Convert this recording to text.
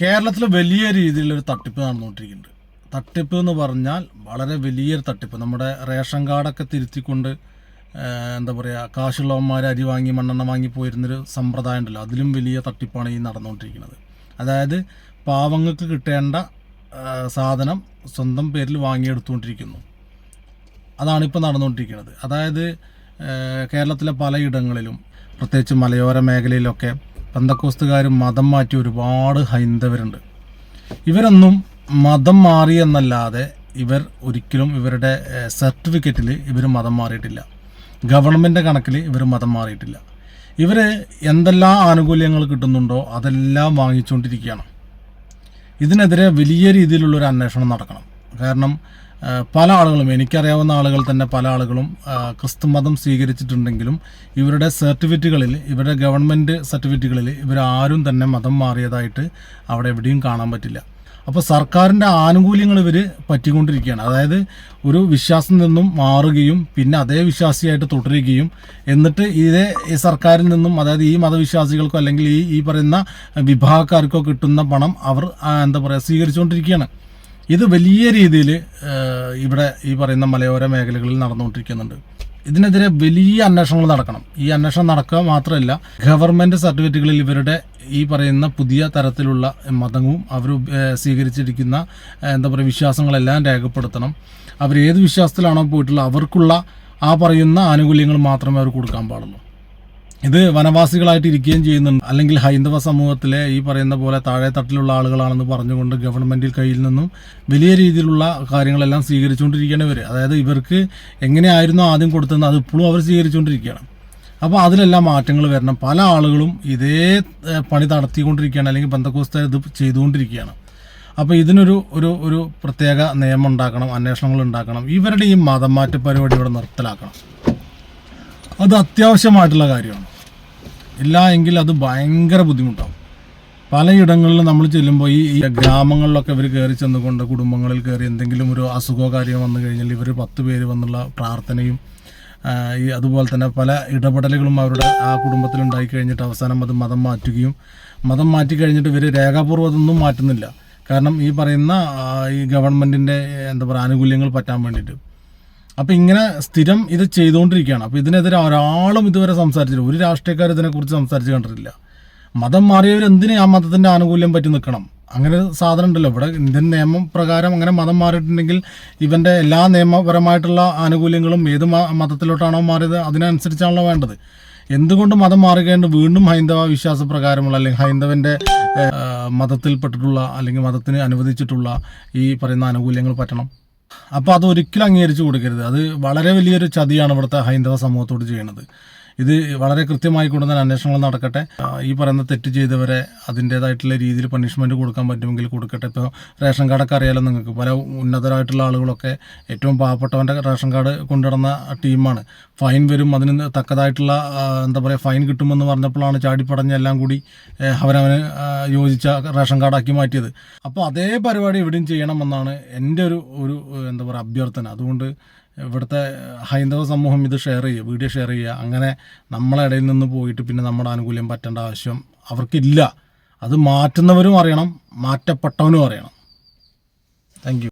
കേരളത്തിൽ വലിയ രീതിയിലൊരു തട്ടിപ്പ് നടന്നുകൊണ്ടിരിക്കുന്നുണ്ട്. തട്ടിപ്പ് എന്ന് പറഞ്ഞാൽ വളരെ വലിയൊരു തട്ടിപ്പ്. നമ്മുടെ റേഷൻ കാർഡൊക്കെ തിരുത്തിക്കൊണ്ട് എന്താ പറയുക കാശുള്ളവന്മാർ അരി വാങ്ങി മണ്ണെണ്ണ വാങ്ങി പോയിരുന്നൊരു സമ്പ്രദായം ഉണ്ടല്ലോ. അതിലും വലിയ തട്ടിപ്പാണ് ഈ നടന്നുകൊണ്ടിരിക്കുന്നത്. അതായത് പാവങ്ങൾക്ക് കിട്ടേണ്ട സാധനം സ്വന്തം പേരിൽ വാങ്ങിയെടുത്തുകൊണ്ടിരിക്കുന്നു. അതാണ് ഇപ്പോൾ നടന്നുകൊണ്ടിരിക്കുന്നത്. അതായത് കേരളത്തിലെ പലയിടങ്ങളിലും പ്രത്യേകിച്ച് മലയോര മേഖലയിലൊക്കെ പന്തക്കോസ്തുകാർ മതം മാറ്റി ഒരുപാട് ഹൈന്ദവരുണ്ട്. ഇവരൊന്നും മതം മാറി എന്നല്ലാതെ ഇവർ ഒരിക്കലും ഇവരുടെ സർട്ടിഫിക്കറ്റിൽ ഇവർ മതം മാറിയിട്ടില്ല. ഗവൺമെന്റ് കണക്കിൽ ഇവർ മതം മാറിയിട്ടില്ല. ഇവർ എന്തെല്ലാം ആനുകൂല്യങ്ങൾ കിട്ടുന്നുണ്ടോ അതെല്ലാം വാങ്ങിച്ചുകൊണ്ടിരിക്കുകയാണ് ഇതിനെതിരെ വലിയ രീതിയിലുള്ള ഒരു അന്വേഷണം നടക്കണം. കാരണം പല ആളുകളും എനിക്കറിയാവുന്ന ആളുകൾ തന്നെ പല ആളുകളും ക്രിസ്തു മതം സ്വീകരിച്ചിട്ടുണ്ടെങ്കിലും ഇവരുടെ സർട്ടിഫിക്കറ്റുകളിൽ ഇവരുടെ ഗവൺമെന്റ് സർട്ടിഫിക്കറ്റുകളിൽ ഇവരാരും തന്നെ മതം മാറിയതായിട്ട് അവിടെ എവിടെയും കാണാൻ പറ്റില്ല. അപ്പോൾ സർക്കാരിന്റെ ആനുകൂല്യങ്ങൾ ഇവർ പറ്റിക്കൊണ്ടിരിക്കുകയാണ്. അതായത് ഒരു വിശ്വാസം നിന്നും മാറുകയും പിന്നെ അതേ വിശ്വാസിയായിട്ട് തുടരുകയും എന്നിട്ട് ഇതേ ഈ സർക്കാരിൽ നിന്നും അതായത് ഈ മതവിശ്വാസികൾക്കോ അല്ലെങ്കിൽ ഈ ഈ പറയുന്ന വിഭാഗക്കാർക്കോ കിട്ടുന്ന പണം അവർ എന്താ പറയുക സ്വീകരിച്ചുകൊണ്ടിരിക്കുകയാണ്. ഇത് വലിയ രീതിയിൽ ഇവിടെ ഈ പറയുന്ന മലയോര മേഖലകളിൽ നടന്നുകൊണ്ടിരിക്കുന്നുണ്ട്. ഇതിനെതിരെ വലിയ അന്വേഷണങ്ങൾ നടക്കണം. ഈ അന്വേഷണം നടക്കുക മാത്രമല്ല ഗവൺമെന്റ് സർട്ടിഫിക്കറ്റുകളിൽ ഇവരുടെ ഈ പറയുന്ന പുതിയ തരത്തിലുള്ള മതവും അവർ സ്വീകരിച്ചിരിക്കുന്ന എന്താ പറയുക വിശ്വാസങ്ങളെല്ലാം രേഖപ്പെടുത്തണം. അവർ ഏത് വിശ്വാസത്തിലാണോ പോയിട്ടുള്ളത് അവർക്കുള്ള ആ പറയുന്ന ആനുകൂല്യങ്ങൾ മാത്രമേ അവർ കൊടുക്കാൻ പാടുള്ളൂ. ഇത് വനവാസികളായിട്ട് ഇരിക്കുകയും ചെയ്യുന്നുണ്ട്. അല്ലെങ്കിൽ ഹൈന്ദവ സമൂഹത്തിലെ ഈ പറയുന്ന പോലെ താഴെ തട്ടിലുള്ള ആളുകളാണെന്ന് പറഞ്ഞുകൊണ്ട് ഗവൺമെന്റിൽ കയ്യിൽ നിന്നും വലിയ രീതിയിലുള്ള കാര്യങ്ങളെല്ലാം സ്വീകരിച്ചുകൊണ്ടിരിക്കുകയാണ് ഇവർ അതായത് ഇവർക്ക് എങ്ങനെയായിരുന്നു ആദ്യം കൊടുത്തതെന്ന് അത് ഇപ്പോഴും അവർ സ്വീകരിച്ചുകൊണ്ടിരിക്കുകയാണ്. അപ്പോൾ അതിലെല്ലാം മാറ്റങ്ങൾ വരണം. പല ആളുകളും ഇതേ പണി നടത്തിക്കൊണ്ടിരിക്കുകയാണ് അല്ലെങ്കിൽ ബന്ധക്കോസ്ത ഇത് ചെയ്തുകൊണ്ടിരിക്കുകയാണ്. അപ്പോൾ ഇതിനൊരു ഒരു ഒരു പ്രത്യേക നിയമം ഉണ്ടാക്കണം അന്വേഷണങ്ങൾ ഉണ്ടാക്കണം. ഇവരുടെ ഈ മതം മാറ്റ പരിപാടി ഇവിടെ നിർത്തലാക്കണം. അത് അത്യാവശ്യമായിട്ടുള്ള കാര്യമാണ്. ഇല്ല എങ്കിൽ അത് ഭയങ്കര ബുദ്ധിമുട്ടാവും. പലയിടങ്ങളിലും നമ്മൾ ചെല്ലുമ്പോൾ ഈ ഗ്രാമങ്ങളിലൊക്കെ ഇവർ കയറി ചെന്നുകൊണ്ട് കുടുംബങ്ങളിൽ കയറി എന്തെങ്കിലും ഒരു അസുഖമോ കാര്യം വന്നു കഴിഞ്ഞാൽ ഇവർ പത്ത് പേര് വന്നുള്ള പ്രാർത്ഥനയും ഈ അതുപോലെ തന്നെ പല ഇടപെടലുകളും അവരുടെ ആ കുടുംബത്തിൽ ഉണ്ടായി കഴിഞ്ഞിട്ട് അവസാനം അത് മതം മാറ്റുകയും മതം മാറ്റി കഴിഞ്ഞിട്ട് ഇവർ രേഖാപൂർവം അതൊന്നും മാറ്റുന്നില്ല. കാരണം ഈ പറയുന്ന ഈ ഗവൺമെന്റിന്റെ എന്താ പറയുക ആനുകൂല്യങ്ങൾ പറ്റാൻ വേണ്ടിയിട്ട്. അപ്പോൾ ഇങ്ങനെ സ്ഥിരം ഇത് ചെയ്തുകൊണ്ടിരിക്കുകയാണ്. അപ്പോൾ ഇതിനെതിരെ ഒരാളും ഇതുവരെ സംസാരിച്ചില്ല. ഒരു രാഷ്ട്രീയക്കാർ ഇതിനെക്കുറിച്ച് സംസാരിച്ച് കണ്ടിട്ടില്ല. മതം മാറിയവർ എന്തിന് ആ മതത്തിന്റെ ആനുകൂല്യം പറ്റി നിൽക്കണം? അങ്ങനെ സാധനം ഉണ്ടല്ലോ. ഇവിടെ ഇന്ത്യൻ നിയമം പ്രകാരം അങ്ങനെ മതം മാറിയിട്ടുണ്ടെങ്കിൽ ഇവന്റെ എല്ലാ നിയമപരമായിട്ടുള്ള ആനുകൂല്യങ്ങളും ഏത് മതത്തിലോട്ടാണോ മാറിയത് അതിനനുസരിച്ചാണല്ലോ വേണ്ടത്. എന്തുകൊണ്ട് മതം മാറുകയുണ്ട് വീണ്ടും ഹൈന്ദവ വിശ്വാസ പ്രകാരമുള്ള അല്ലെങ്കിൽ ഹൈന്ദവന്റെ മതത്തിൽപ്പെട്ടിട്ടുള്ള അല്ലെങ്കിൽ മതത്തിന് അനുവദിച്ചിട്ടുള്ള ഈ പറയുന്ന ആനുകൂല്യങ്ങൾ പറ്റണം? അപ്പോൾ അത് ഒരിക്കലും അംഗീകരിച്ചു കൊടുക്കരുത്. അത് വളരെ വലിയൊരു ചതിയാണ് ഇവിടുത്തെ ഹൈന്ദവ സമൂഹത്തോട് ചെയ്യുന്നത്. ഇത് വളരെ കൃത്യമായി കൊണ്ട് തന്നെ അന്വേഷണങ്ങൾ നടക്കട്ടെ. ഈ പറയുന്ന തെറ്റ് ചെയ്തവരെ അതിന്റേതായിട്ടുള്ള രീതിയിൽ പണിഷ്മെന്റ് കൊടുക്കാൻ പറ്റുമെങ്കിൽ കൊടുക്കട്ടെ. ഇപ്പോൾ റേഷൻ കാർഡൊക്കെ അറിയാലോ നിങ്ങൾക്ക്. പല ഉന്നതരായിട്ടുള്ള ആളുകളൊക്കെ ഏറ്റവും പാവപ്പെട്ടവന്റെ റേഷൻ കാർഡ് കൊണ്ടുവരുന്ന ടീമാണ്. ഫൈൻ വരും. അതിന് തക്കതായിട്ടുള്ള എന്താ പറയുക ഫൈൻ കിട്ടുമെന്ന് പറഞ്ഞപ്പോഴാണ് ചാടിപ്പടഞ്ഞെല്ലാം കൂടി അവരവന് യോജിച്ച റേഷൻ കാർഡാക്കി മാറ്റിയത്. അപ്പോൾ അതേ പരിപാടി ഇവിടെയും ചെയ്യണമെന്നാണ് എന്റെ ഒരു ഒരു എന്താ പറയുക അഭ്യർത്ഥന. അതുകൊണ്ട് ഇവിടുത്തെ ഹൈന്ദവ സമൂഹം ഇത് ഷെയർ ചെയ്യുക വീഡിയോ ഷെയർ ചെയ്യുക. അങ്ങനെ നമ്മളെ ഇടയിൽ നിന്ന് പോയിട്ട് പിന്നെ നമ്മുടെ ആനുകൂല്യം പറ്റേണ്ട ആവശ്യം അവർക്കില്ല. അത് മാറ്റുന്നവരും അറിയണം മാറ്റപ്പെട്ടവനും അറിയണം. താങ്ക്